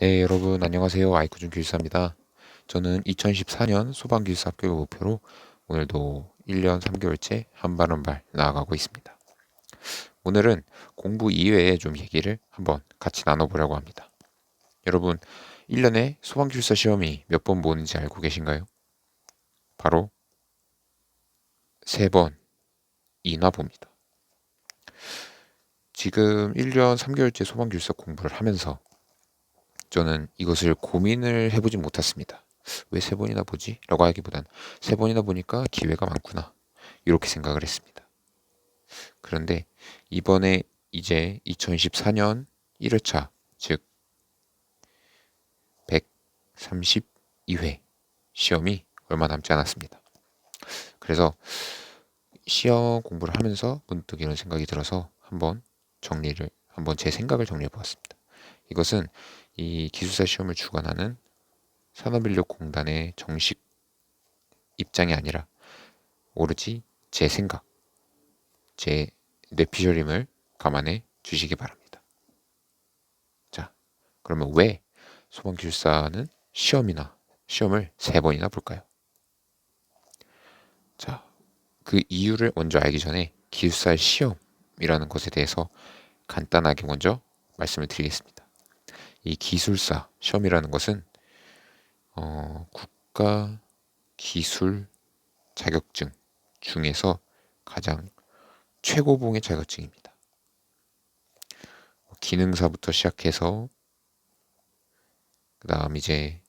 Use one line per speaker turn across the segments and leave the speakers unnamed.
네, 여러분 안녕하세요. 아이쿠준 교사입니다. 저는 2014년 소방기술사 합격을 목표로 오늘도 1년 3개월째 한 발 한 발 나아가고 있습니다. 오늘은 공부 이외에 좀 얘기를 한번 같이 나눠보려고 합니다. 여러분, 1년에 소방기술사 시험이 몇 번 보는지 알고 계신가요? 바로 세 번이나 봅니다. 지금 1년 3개월째 소방기술사 공부를 하면서 저는 이것을 고민을 해보지 못했습니다. 왜 세 번이나 보지? 라고 하기보단 세 번이나 보니까 기회가 많구나. 이렇게 생각을 했습니다. 그런데 이번에 이제 2014년 1회차, 즉 132회 시험이 얼마 남지 않았습니다. 그래서 시험 공부를 하면서 문득 이런 생각이 들어서 한번 정리를, 한번 제 생각을 정리해 보았습니다. 이것은 이 기술사 시험을 주관하는 산업인력공단의 정식 입장이 아니라 오로지 제 생각, 제 뇌피셜임을 감안해 주시기 바랍니다. 자, 그러면 왜 소방기술사는 시험이나 시험을 세 번이나 볼까요? 자, 그 이유를 먼저 알기 전에 기술사 시험이라는 것에 대해서 간단하게 먼저 말씀을 드리겠습니다. 이 기술사 시험이라는 것은 어, 국가 기술 자격증 중에서 가장 최고봉의 자격증입니다. 기능사부터 시작해서 그 다음 이제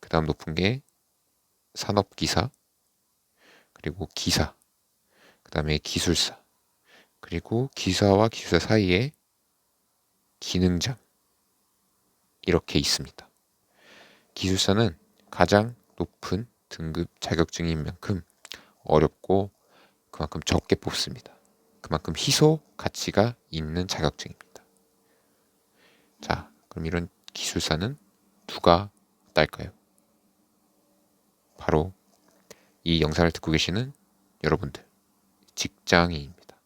그 다음 높은 게 산업기사 그리고 기사 그 다음에 기술사 그리고 기사와 기술사 사이에 기능장 이렇게 있습니다. 기술사는 가장 높은 등급 자격증인 만큼 어렵고 그만큼 적게 뽑습니다. 그만큼 희소 가치가 있는 자격증입니다. 자, 그럼 이런 기술사는 누가 딸까요? 바로 이 영상을 듣고 계시는 여러분들, 직장인입니다.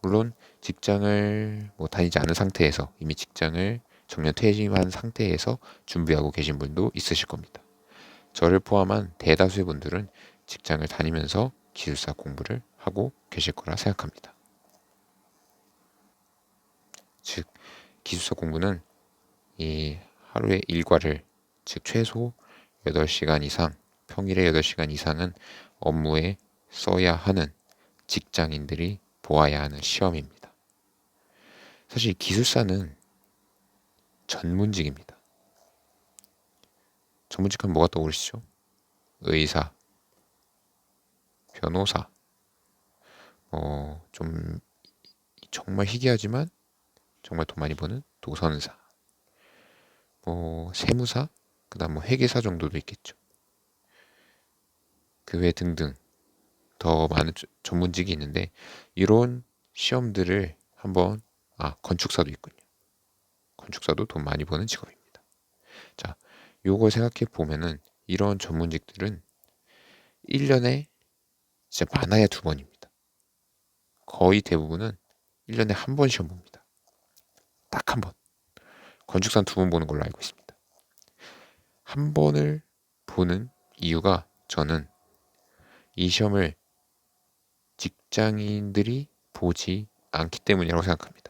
물론 직장을 뭐 다니지 않은 상태에서 이미 직장을 정년 퇴임한 상태에서 준비하고 계신 분도 있으실 겁니다. 저를 포함한 대다수의 분들은 직장을 다니면서 기술사 공부를 하고 계실 거라 생각합니다. 즉, 기술사 공부는 이 하루의 일과를 즉 최소 8시간 이상, 평일에 8시간 이상은 업무에 써야 하는 직장인들이 보아야 하는 시험입니다. 사실 기술사는 전문직입니다. 전문직 하면 뭐가 떠오르시죠? 의사, 변호사, 어, 좀 정말 희귀하지만 정말 돈 많이 버는 도선사, 뭐 세무사, 그다음 뭐 회계사 정도도 있겠죠. 그 외 등등 더 많은 전문직이 있는데 이런 시험들을 한번 아 건축사도 있군요. 건축사도 돈 많이 버는 직업입니다. 자, 요걸 생각해 보면은 이런 전문직들은 1년에 진짜 많아야 두 번입니다. 거의 대부분은 1년에 한 번 시험 봅니다. 딱 한 번. 건축사는 두 번 보는 걸로 알고 있습니다. 한 번을 보는 이유가 저는 이 시험을 직장인들이 보지 않기 때문이라고 생각합니다.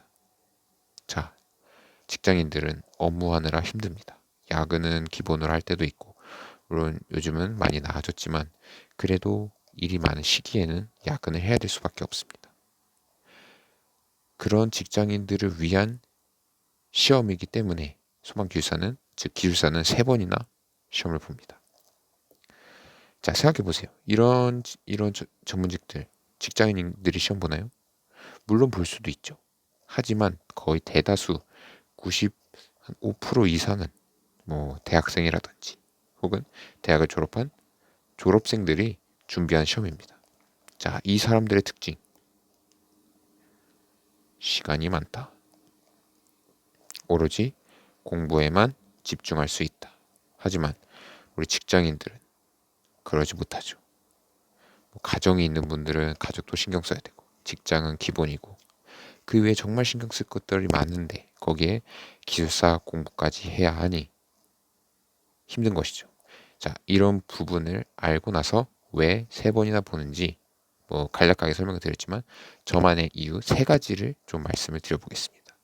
자, 직장인들은 업무하느라 힘듭니다. 야근은 기본으로 할 때도 있고, 물론 요즘은 많이 나아졌지만, 그래도 일이 많은 시기에는 야근을 해야 될 수밖에 없습니다. 그런 직장인들을 위한 시험이기 때문에 소방기술사는, 즉 기술사는 세 번이나 시험을 봅니다. 자, 생각해 보세요. 이런, 이런 전문직들, 직장인들이 시험 보나요? 물론 볼 수도 있죠. 하지만 거의 대다수 95% 이상은 뭐 대학생이라든지 혹은 대학을 졸업한 졸업생들이 준비한 시험입니다. 자, 이 사람들의 특징. 시간이 많다. 오로지 공부에만 집중할 수 있다. 하지만 우리 직장인들은 그러지 못하죠. 뭐 가정이 있는 분들은 가족도 신경 써야 되고 직장은 기본이고 그 외에 정말 신경 쓸 것들이 많은데 거기에 기술사 공부까지 해야 하니 힘든 것이죠. 자, 이런 부분을 알고 나서 왜 세 번이나 보는지 뭐 간략하게 설명을 드렸지만 저만의 이유 세 가지를 좀 말씀을 드려보겠습니다.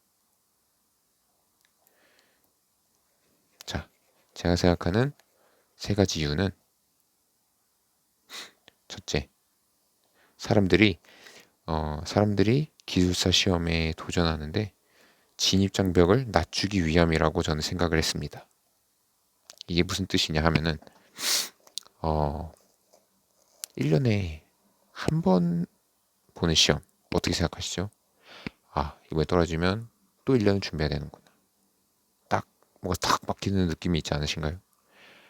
자, 제가 생각하는 세 가지 이유는 첫째, 사람들이 어, 사람들이 기술사 시험에 도전하는데 진입 장벽을 낮추기 위함이라고 저는 생각을 했습니다. 이게 무슨 뜻이냐 하면은 어 1년에 한 번 보는 시험 어떻게 생각하시죠? 아, 이번에 떨어지면 또 1년을 준비해야 되는구나. 딱 뭐가 탁 막히는 느낌이 있지 않으신가요?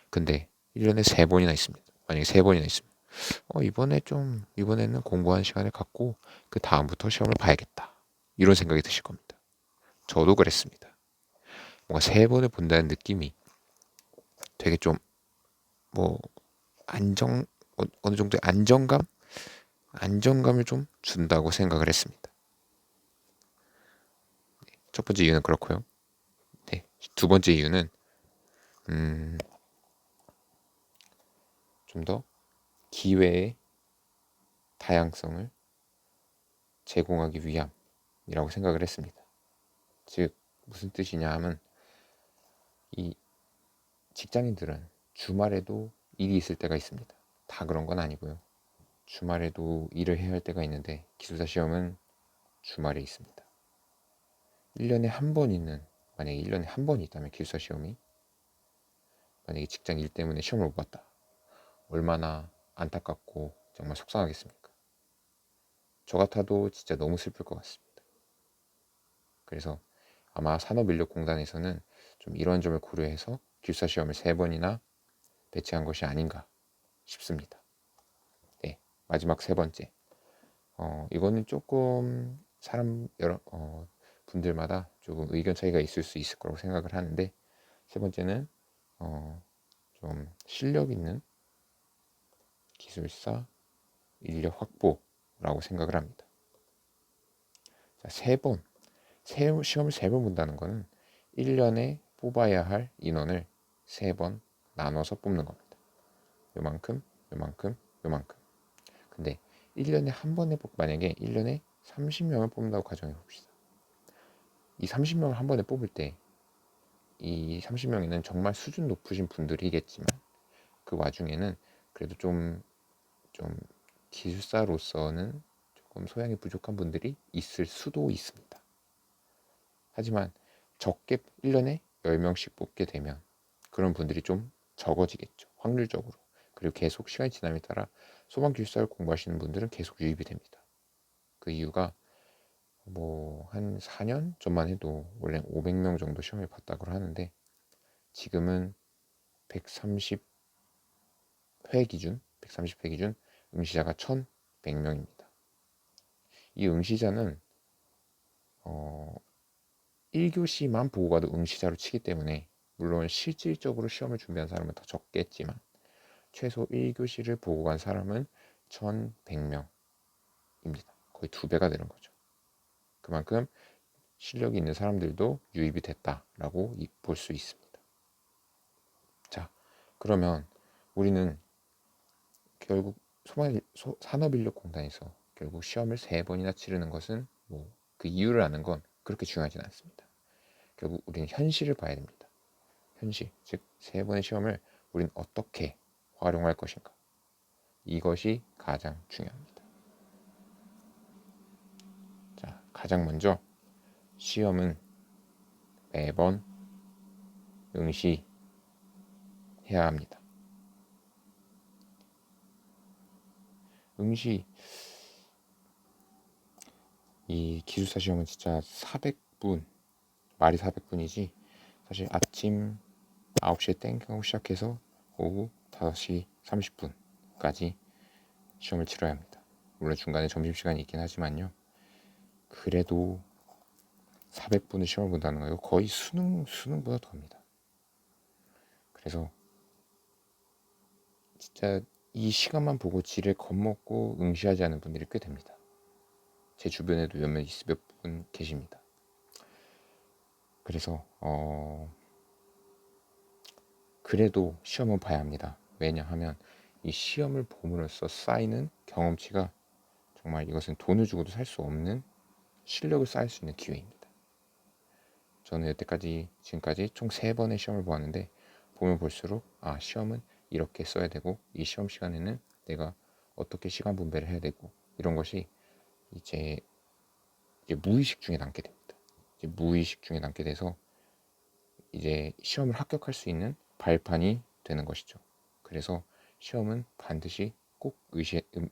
근데 1년에 세 번이나 있습니다. 만약에 세 번이나 있으면 어, 이번에 좀 이번에는 공부한 시간을 갖고 그 다음부터 시험을 봐야겠다. 이런 생각이 드실 겁니다. 저도 그랬습니다. 뭔가 세 번을 본다는 느낌이 되게 좀 뭐 안정 어, 어느 정도의 안정감 안정감을 좀 준다고 생각을 했습니다. 네, 첫 번째 이유는 그렇고요. 네, 두 번째 이유는 음, 좀 더 기회의 다양성을 제공하기 위함이라고 생각을 했습니다. 즉 무슨 뜻이냐 하면 이 직장인들은 주말에도 일이 있을 때가 있습니다. 다 그런 건 아니고요. 주말에도 일을 해야 할 때가 있는데 기술사 시험은 주말에 있습니다. 1년에 한 번 있는 만약에 1년에 한 번 있다면 기술사 시험이 만약에 직장 일 때문에 시험을 못 봤다. 얼마나 안타깝고 정말 속상하겠습니까? 저 같아도 진짜 너무 슬플 것 같습니다. 그래서 아마 산업인력공단에서는 좀 이런 점을 고려해서 기술사 시험을 세 번이나 배치한 것이 아닌가 싶습니다. 네, 마지막 세 번째. 어, 이거는 조금 사람 여러 어, 분들마다 조금 의견 차이가 있을 수 있을 거라고 생각을 하는데 세 번째는 어, 좀 실력 있는 기술사 인력 확보라고 생각을 합니다. 자, 세 번, 세, 시험을 세 번 본다는 것은 1년에 뽑아야 할 인원을 세 번 나눠서 뽑는 겁니다. 요만큼, 요만큼, 요만큼. 근데 1년에 한 번에 뽑, 만약에 1년에 30명을 뽑는다고 가정해 봅시다. 이 30명을 한 번에 뽑을 때 이 30명에는 정말 수준 높으신 분들이겠지만 그 와중에는 그래도 좀, 좀 기술사로서는 조금 소양이 부족한 분들이 있을 수도 있습니다. 하지만 적게 1년에 10명씩 뽑게 되면 그런 분들이 좀 적어지겠죠. 확률적으로. 그리고 계속 시간이 지남에 따라 소방 기술사를 공부하시는 분들은 계속 유입이 됩니다. 그 이유가 뭐 한 4년 전만 해도 원래 500명 정도 시험을 봤다고 하는데 지금은 130회 기준, 130회 기준 응시자가 1,100명입니다. 이 응시자는 어 1교시만 보고 가도 응시자로 치기 때문에 물론 실질적으로 시험을 준비한 사람은 더 적겠지만 최소 1교시를 보고 간 사람은 1100명입니다. 거의 두 배가 되는 거죠. 그만큼 실력이 있는 사람들도 유입이 됐다라고 볼 수 있습니다. 자, 그러면 우리는 결국 산업인력공단에서 결국 시험을 세 번이나 치르는 것은 뭐 그 이유를 아는 건 그렇게 중요하진 않습니다. 결국 우리는 현실을 봐야 됩니다. 현실, 즉 세 번의 시험을 우리는 어떻게 활용할 것인가? 이것이 가장 중요합니다. 자, 가장 먼저 시험은 매번 응시해야 합니다. 응시 이 기술사 시험은 진짜 400분 말이 400분이지 사실 아침 9시에 땡 하고 시작해서 오후 5시 30분까지 시험을 치러야 합니다. 물론 중간에 점심시간이 있긴 하지만요. 그래도 400분을 시험을 본다는 거예요. 거의 수능, 수능보다 더합니다. 그래서 진짜 이 시간만 보고 지를 겁먹고 응시하지 않은 분들이 꽤 됩니다. 제 주변에도 몇몇 분 계십니다. 그래서 어 그래도 시험은 봐야 합니다. 왜냐하면 이 시험을 봄으로써 쌓이는 경험치가 정말 이것은 돈을 주고도 살 수 없는 실력을 쌓을 수 있는 기회입니다. 저는 여태까지 지금까지 총 세 번의 시험을 보았는데 보면 볼수록 아 시험은 이렇게 써야 되고 이 시험 시간에는 내가 어떻게 시간 분배를 해야 되고 이런 것이 이제, 이제 무의식 중에 남게 됩니다. 이제 무의식 중에 남게 돼서 이제 시험을 합격할 수 있는 발판이 되는 것이죠. 그래서 시험은 반드시 꼭 의시, 음,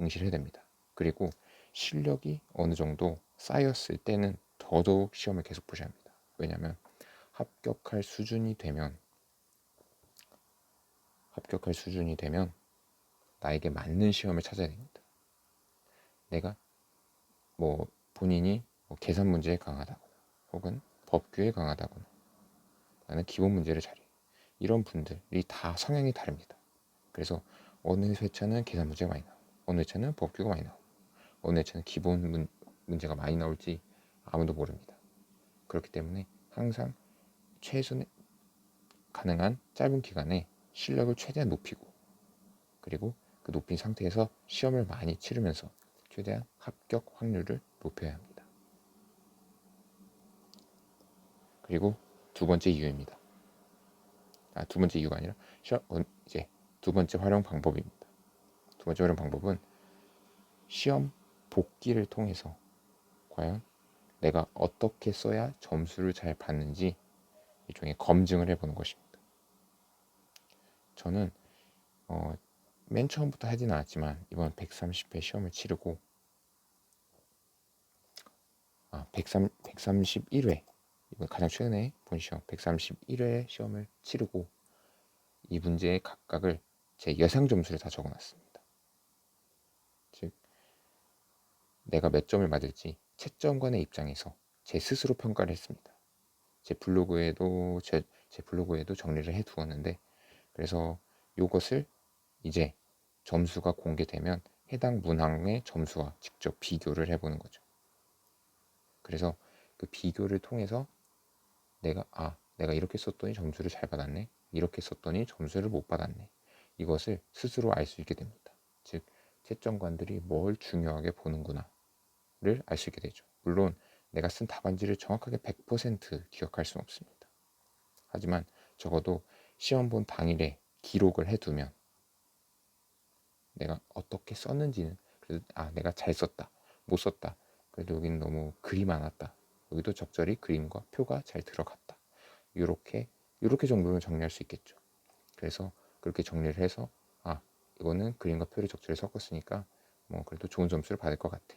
응시를 해야 됩니다. 그리고 실력이 어느 정도 쌓였을 때는 더더욱 시험을 계속 보셔야 합니다. 왜냐하면 합격할 수준이 되면 합격할 수준이 되면 나에게 맞는 시험을 찾아야 됩니다. 내가 뭐 본인이 뭐 계산 문제에 강하다거나 혹은 법규에 강하다거나 나는 기본 문제를 잘해. 이런 분들이 다 성향이 다릅니다. 그래서 어느 회차는 계산 문제가 많이 나오고 어느 회차는 법규가 많이 나오고 어느 회차는 기본 문, 문제가 많이 나올지 아무도 모릅니다. 그렇기 때문에 항상 최선의 가능한 짧은 기간에 실력을 최대한 높이고 그리고 그 높인 상태에서 시험을 많이 치르면서 최대한 합격 확률을 높여야 합니다. 그리고 두 번째 이유입니다. 아, 두 번째 이유가 아니라 시험, 어, 이제 두 번째 활용 방법입니다. 두 번째 활용 방법은 시험 복기를 통해서 과연 내가 어떻게 써야 점수를 잘 받는지 일종의 검증을 해보는 것입니다. 저는 어, 맨 처음부터 하진 않았지만 이번 130회 시험을 치르고 아, 103, 131회 이번 가장 최근에 본 시험 131회 시험을 치르고 이 문제의 각각을 제 예상 점수를 다 적어놨습니다. 즉 내가 몇 점을 맞을지 채점관의 입장에서 제 스스로 평가를 했습니다. 제 블로그에도 제, 제 블로그에도 정리를 해 두었는데 그래서 이것을 이제 점수가 공개되면 해당 문항의 점수와 직접 비교를 해보는 거죠. 그래서 그 비교를 통해서 내가 아 내가 이렇게 썼더니 점수를 잘 받았네 이렇게 썼더니 점수를 못 받았네 이것을 스스로 알 수 있게 됩니다. 즉 채점관들이 뭘 중요하게 보는구나를 알 수 있게 되죠. 물론 내가 쓴 답안지를 정확하게 100% 기억할 수는 없습니다. 하지만 적어도 시험 본 당일에 기록을 해두면 내가 어떻게 썼는지는 그래도 아 내가 잘 썼다 못 썼다 그래도 여기는 너무 글이 많았다. 여기도 적절히 그림과 표가 잘 들어갔다. 이렇게 이렇게 정도는 정리할 수 있겠죠. 그래서 그렇게 정리를 해서 아 이거는 그림과 표를 적절히 섞었으니까 뭐 그래도 좋은 점수를 받을 것 같아.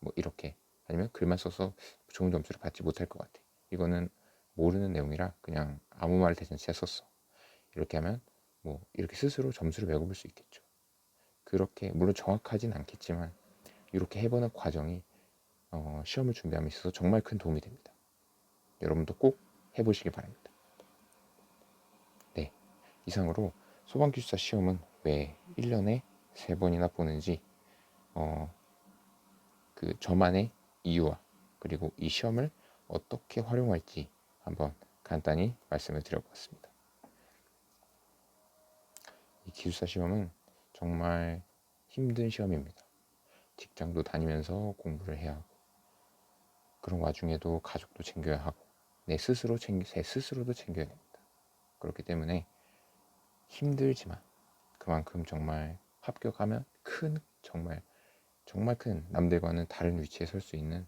뭐 이렇게. 아니면 글만 써서 좋은 점수를 받지 못할 것 같아. 이거는 모르는 내용이라 그냥 아무 말 대잔치에 썼어. 이렇게 하면 뭐 이렇게 스스로 점수를 매겨볼 수 있겠죠. 그렇게 물론 정확하진 않겠지만 이렇게 해보는 과정이 어, 시험을 준비함에 있어서 정말 큰 도움이 됩니다. 여러분도 꼭 해보시기 바랍니다. 네, 이상으로 소방기술사 시험은 왜 1년에 3번이나 보는지 어, 그 저만의 이유와 그리고 이 시험을 어떻게 활용할지 한번 간단히 말씀을 드려보았습니다. 이 기술사 시험은 정말 힘든 시험입니다. 직장도 다니면서 공부를 해야 하고 그런 와중에도 가족도 챙겨야 하고 내 스스로 챙겨 제 스스로도 챙겨야 됩니다. 그렇기 때문에 힘들지만 그만큼 정말 합격하면 큰 정말 정말 큰 남들과는 다른 위치에 설 수 있는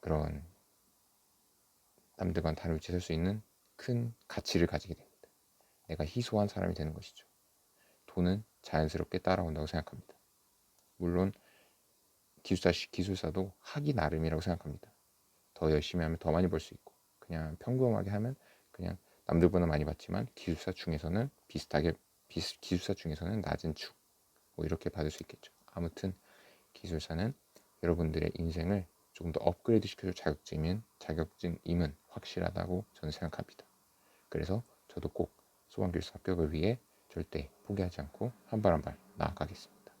그런 남들과는 다른 위치에 설 수 있는 큰 가치를 가지게 됩니다. 내가 희소한 사람이 되는 것이죠. 돈은 자연스럽게 따라온다고 생각합니다. 물론 기술사, 기술사도 하기 나름이라고 생각합니다. 더 열심히 하면 더 많이 벌 수 있고 그냥 평범하게 하면 그냥 남들보다 많이 받지만 기술사 중에서는 비슷하게 비슷, 기술사 중에서는 낮은 축 뭐 이렇게 받을 수 있겠죠. 아무튼 기술사는 여러분들의 인생을 조금 더 업그레이드 시켜줄 자격증이면 자격증임은 확실하다고 저는 생각합니다. 그래서 저도 꼭 소방교수 합격을 위해 절대 포기하지 않고 한 발 한 발 나아가겠습니다.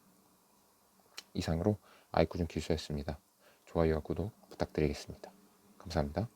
이상으로 아이쿠준 기수였습니다. 좋아요와 구독 부탁드리겠습니다. 감사합니다.